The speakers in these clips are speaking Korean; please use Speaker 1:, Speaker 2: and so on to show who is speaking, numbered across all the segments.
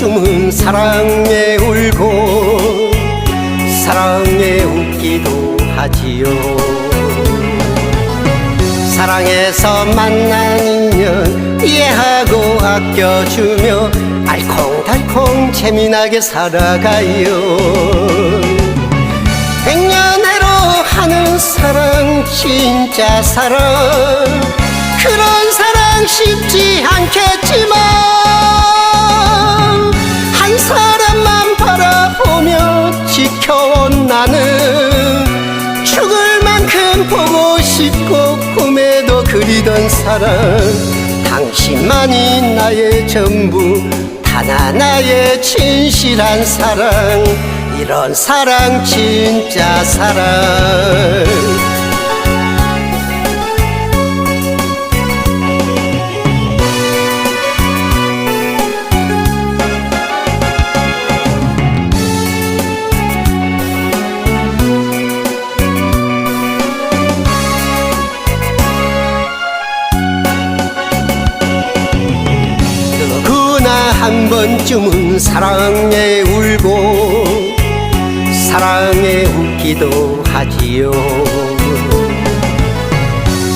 Speaker 1: 번쯤은 사랑에 울고 사랑에 웃기도 하지요. 사랑해서 만난 인연 이해하고 아껴주며 알콩달콩 재미나게 살아가요. 백년해로 하는 사랑 진짜 사랑. 그런 사랑 쉽지 않겠지만 나는 죽을 만큼 보고 싶고 꿈에도 그리던 사랑. 당신만이 나의 전부 단 하나의 진실한 사랑. 이런 사랑 진짜 사랑 번쯤은 사랑에 울고 사랑에 웃기도 하지요.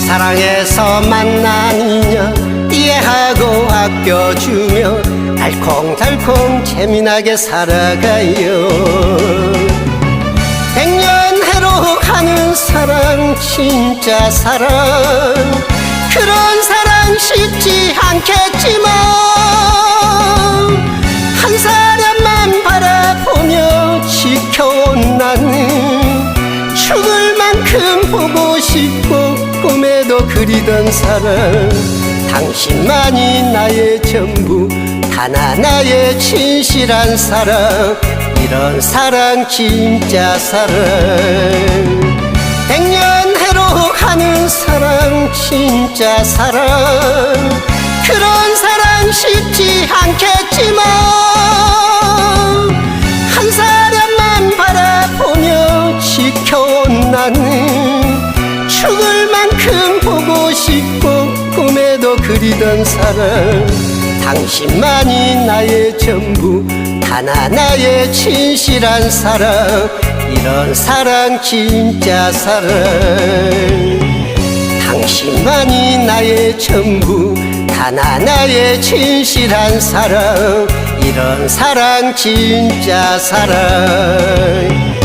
Speaker 1: 사랑해서 만난 인연 이해하고 아껴주며 알콩달콩 재미나게 살아가요. 백년해로 하는 사랑 진짜 사랑. 그런 사랑 싶고 꿈에도 그리던 사랑. 당신만이 나의 전부 단 하나의 진실한 사랑. 이런 사랑 진짜 사랑. 백년 해로 하는 사랑 진짜 사랑 그리던 사랑 당신만이 나의 전부 단 하나의 진실한 사랑 이런 사랑 진짜 사랑 당신만이 나의 전부 단 하나의 진실한 사랑 이런 사랑 진짜 사랑